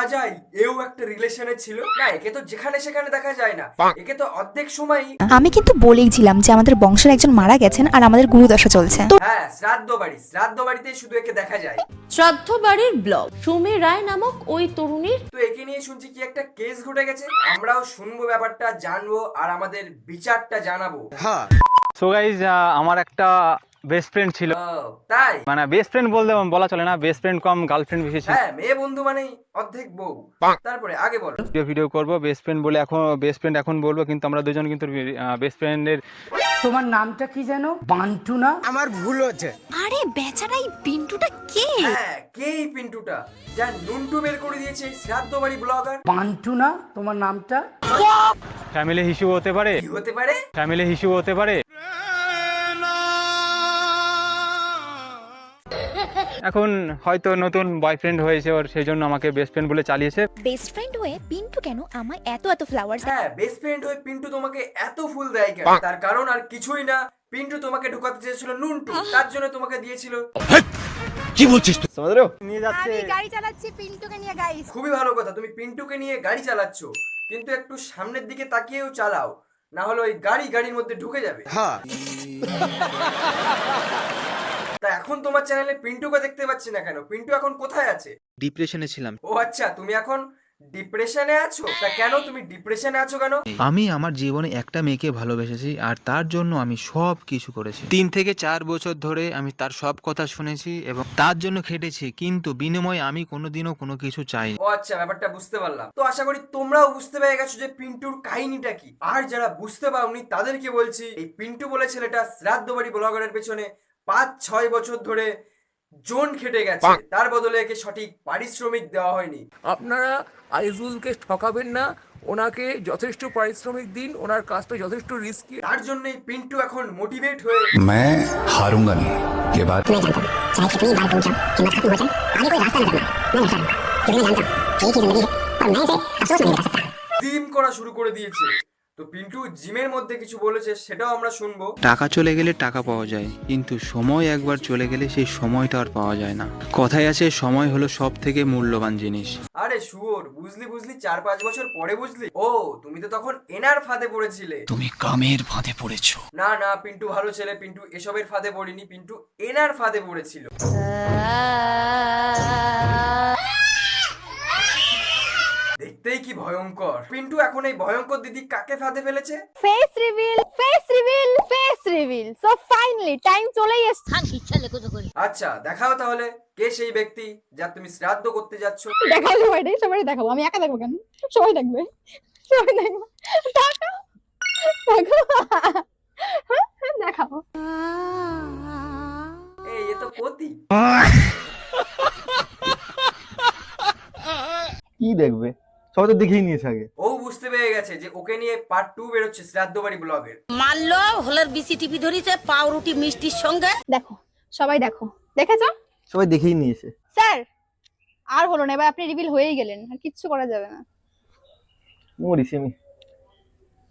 ভাবা যায় এও একটা রিলেশনে ছিল। না একে তো যেখানে সেখানে দেখা যায় না। একে তো অর্ধেক সময় আমি কিন্তু বলেইছিলাম যে আমাদের বংশের একজন মারা গেছেন আর আমাদের গুরুদশা চলছে। হ্যাঁ শ্রাদ্ধ বাড়ি শ্রাদ্ধ বাড়িতেই শুধু একে দেখা যায়। শ্রাদ্ধ বাড়ির ব্লগ সুমি রায় নামক ওই তরুণীর তো একে নিয়ে শুনছি কি একটা কেস ঘটে গেছে। আমরাও শুনব ব্যাপারটা জানব আর আমাদের বিচারটা জানাব। সো গাইজ আমার একটা বেস্ট ফ্রেন্ড ছিল। তাই? মানে বেস্ট ফ্রেন্ড বলতে বলা চলে না বেস্ট ফ্রেন্ড কম গার্লফ্রেন্ড বেশি ছিল। হ্যাঁ মেয়ে বন্ধু মানেই অর্ধেক বউ। তারপরে আগে বলো। ভিডিও ভিডিও করব বেস্ট ফ্রেন্ড বলে এখন বেস্ট ফ্রেন্ড এখন বলব কিন্তু আমরা দুজন কিন্তু বেস্ট ফ্রেন্ডের তোমার নামটা কি যেন? বান্টু না? আরে বেচারা এই পিন্টুটা কে? হ্যাঁ কে এই পিন্টুটা? যা নুনটু বের করে দিয়েছে শ্রাদ্ধ বাড়ি ব্লগার। বান্টু না? তোমার নামটা? ফ্যামিলি ইস্যু হতে পারে। হতে পারে? ফ্যামিলি ইস্যু হতে পারে। এখন হয়তো নতুন বয়ফ্রেন্ড হয়েছে ওর সেই জন্য আমাকে বেস্ট ফ্রেন্ড বলে চালিয়েছে। বেস্ট ফ্রেন্ড হয়ে পিন্টু কেন আমায় এত এত ফ্লাওয়ার্স হ্যাঁ বেস্ট ফ্রেন্ড হয়ে পিন্টু তোমাকে এত ফুল দেয় কেন? তার কারণ আর কিছুই না। পিন্টু তোমাকে ঢোকাতে চেয়েছিল নুনটু তার জন্য তোমাকে দিয়েছিল। কি বলছিস তুই? সমুদ্র নিয়ে যাচ্ছে। আমি গাড়ি চালাচ্ছি পিন্টুকে নিয়ে গাইস খুবই ভালো কথা তুমি পিন্টুকে নিয়ে গাড়ি চালাচ্ছো। কিন্তু একটু সামনের দিকে তাকিয়েও চালাও না হলে ওই গাড়ি গাড়ির মধ্যে ঢুকে যাবে। তা এখন তোমার চ্যানেলে পিন্টুকে দেখতে পাচ্ছি না কেন? পিন্টু এখন কোথায় আছে? ডিপ্রেশনে ছিলাম। ও আচ্ছা তুমি এখন ডিপ্রেশনে আছো? তা কেন তুমি ডিপ্রেশনে আছো কেন? আমি আমার জীবনে একটা মেয়েকে ভালোবেসেছি আর তার জন্য আমি সব কিছু করেছি। তিন থেকে চার বছর ধরে আমি তার সব কথা শুনেছি এবং তার জন্য খেটেছি কিন্তু বিনিময়ে আমি কোনোদিনও কোনো কিছু চাইনি। ও আচ্ছা ব্যাপারটা বুঝতে পারলাম। তো আশা করি তোমরাও বুঝতে পেরে গেছো যে পিন্টুর কাহিনীটা কি। আর যারা বুঝতে পাওনি তাদেরকে বলছি এই পিন্টু বলে ছেলেটা শ্রাদ্ধ বাড়ি ব্লগারের পেছনে পাঁচ ছয় বছর ধরে জোন খেটে গেছে তার বদলে একে সঠিক পারিশ্রমিক দেওয়া হয়নি আপনারা আইজুলকে ঠকাবেন না ওনাকে যথেষ্ট পারিশ্রমিক দিন ওনার কাজটা যথেষ্ট রিস্কি তার জন্যই পিন্টু এখন মোটিভেট হয়ে मैं हारूंगा नहीं ये बात चाहे कितनी बार पूछा कि मत खत्म हो जाए आगे कोई रास्ता नजर ना मैं नहीं क्योंकि मैं जानता हूँ एक ही जिंदगी है और मैं इसे अफसोस नहीं कर सकता জিম করা শুরু করে দিয়েছে তো পিন্টু জিমের মধ্যে কিছু বলেছে সেটাও আমরা শুনব। টাকা চলে গেলে টাকা পাওয়া যায় কিন্তু সময় একবার চলে গেলে সেই সময়টা আর পাওয়া যায় না। কথায় আছে সময় হলো সব থেকে মূল্যবান জিনিস। আরে শুয়োর বুঝলি বুঝলি চার পাঁচ বছর পরে বুঝলি? ও তুমি তো তখন এনার ফাঁদে পড়েছিলে। তুমি কামের ফাঁদে পড়েছো। না না পিন্টু ভালো ছেলে পিন্টু এসবের ফাঁদে পড়েনি পিন্টু এনার ফাঁদে পড়েছিল দেখতেই কি ভয়ঙ্কর। পিন্টু এখন এই ভয়ঙ্কর দিদি কাকে ফাঁদে ফেলেছে? Face reveal face reveal face reveal so finally time চলেই এসছে। আচ্ছা দেখাও তাহলে কে সেই ব্যক্তি যা তুমি শ্রাদ্ধ করতে যাচ্ছ। দেখাও সবাইটাই সবাই দেখাবো। আমি একা দেখব কেন? সবাই দেখবে। সবাই দেখবে। দেখাও দেখাও হ্যাঁ, দেখাও এই এ তো পতি কি দেখবে? সবাই তো দেখেই নিয়েছে আগে। ও বুঝতে পেরে গেছে যে ওকে নিয়ে পার্ট টু বেরোচ্ছে শ্রাদ্ধ বাড়ি ব্লগের। মারলো হলের বিসি টিপি ধরেছে পাউরুটি মিষ্টির সঙ্গে। দেখো সবাই দেখো। দেখেছ? সবাই দেখেই নিয়েছে। স্যার আর হলো না এবার আপনি রিভিল হয়েই গেলেন আর কিচ্ছু করা যাবে না। মরিস আমি।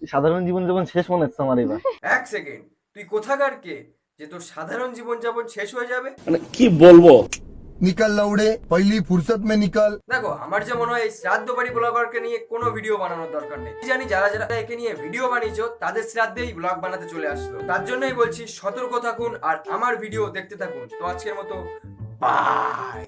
সাধারণ জীবন যেমন শেষ মনে হচ্ছে আমার এবার। এক সেকেন্ড তুই কোথাকার কে? যে তোর সাধারণ জীবন যাপন শেষ হয়ে যাবে? নিকাল লাউড়ে পহলি ফুরসত মে নিকাল। দেখো, আমার যে মনে হয়, এই শ্রাদ্ধ বাড়ি ব্লগারকে নিয়ে কোনো ভিডিও বানানোর দরকার নেই। জানি যারা যারা একে নিয়ে ভিডিও বানিয়েছো, তাদের শ্রাদ্ধেই ব্লগ বানাতে চলে আসলো। তার জন্যই বলছি, সতর্ক থাকুন আর আমার ভিডিও দেখতে থাকুন। তো আজকের মতো বাই